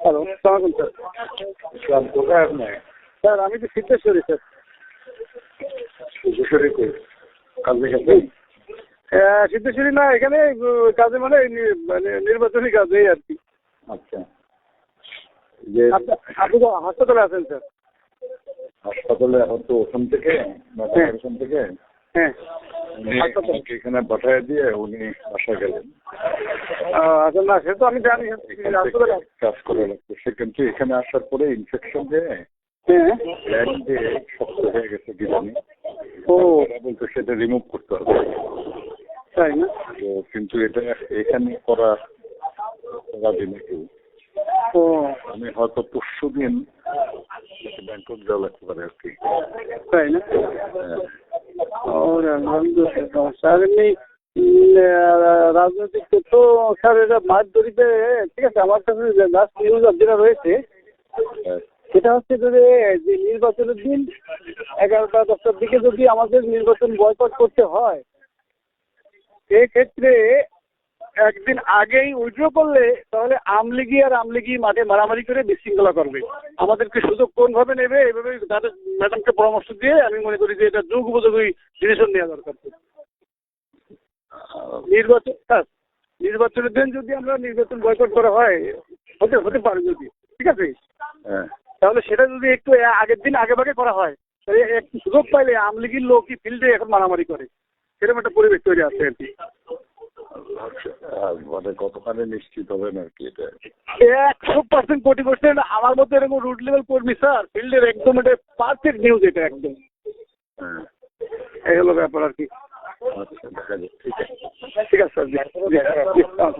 Hello. সালামালাইকুম sir কোথায় আপনি? স্যার আমি তো সিদ্ধেশ্বরী স্যার। কিশোরী কই কাজে গেছে সিদ্ধেশ্বরী না এখানে কাজে মানে মানে নির্বাচনী কাজে আর কি। আচ্ছা। যে আপনি- তো হাসপাতালে আছেন স্যার। হাসপাতালে হয়তো ওখান থেকে? হ্যাঁ। ওখান থেকে? হ্যাঁ। উনি আমাকে এখানে পাঠিয়ে দিয়ে উনি বাসায় গেলেন। আচ্ছা না সে তো আমি জানি কাজ করে লাগতো সে কিন্তু এখানে আসার পরে ইনফেকশন হয়ে হ্যাঁ। দিয়ে শক্ত হয়ে গেছে কি ও। বলতো সেটা রিমুভ করতে হবে। তাই না? কিন্তু এটা এখানে করা করা দিনে কেউ। ও। আমি হয়তো পরশু দিন ব্যাংকক যাওয়া লাগতে পারে আর কি তাই না? স্যার এমনি রাজনৈতিক তথ্য স্যার এটা মাছ ধরিতে ঠিক আছে আমার কাছে লাস্ট নিউজ যেটা রয়েছে। সেটা হচ্ছে যে যে নির্বাচনের দিন এগারোটা দশটার দিকে যদি আমাদের নির্বাচন বয়কট করতে হয়, সেক্ষেত্রে একদিন আগেই উইথড্র করলে তাহলে আমলিগি আর আমলিগি মাঠে মারামারি করে বিশৃঙ্খলা করবে। আমাদেরকে সুযোগ কোনভাবে নেবে এইভাবে তাদের ম্যাডামকে পরামর্শ দিয়ে আমি মনে করি যে এটা যুগ উপযোগী ডিসিশন নেওয়া দরকার। নির্বাচন নির্বাচনের দিন যদি আমরা নির্বাচন বয়কট করা হয় হতে হতে পারে যদি ঠিক আছে? হ্যাঁ। তাহলে সেটা যদি একটু আগের দিন আগে ভাগে করা হয় তাহলে একটু সুযোগ পাইলে আমলিগির লোকই ফিল্ডে এখন মারামারি করে। সেরকম একটা পরিবেশ তৈরি আছে আর কি। মানে কতখানি নিশ্চিত হবেন আর কি এটা একশো পার্সেন্ট কোটি পার্সেন্ট আমার মতো এরকম রুট লেভেল কর্মী স্যার ফিল্ডের একদম এটা পারফেক্ট নিউজ এটা একদম হ্যাঁ এই হলো ব্যাপার আর কি আচ্ছা ঠিক আছে ঠিক আছে স্যার।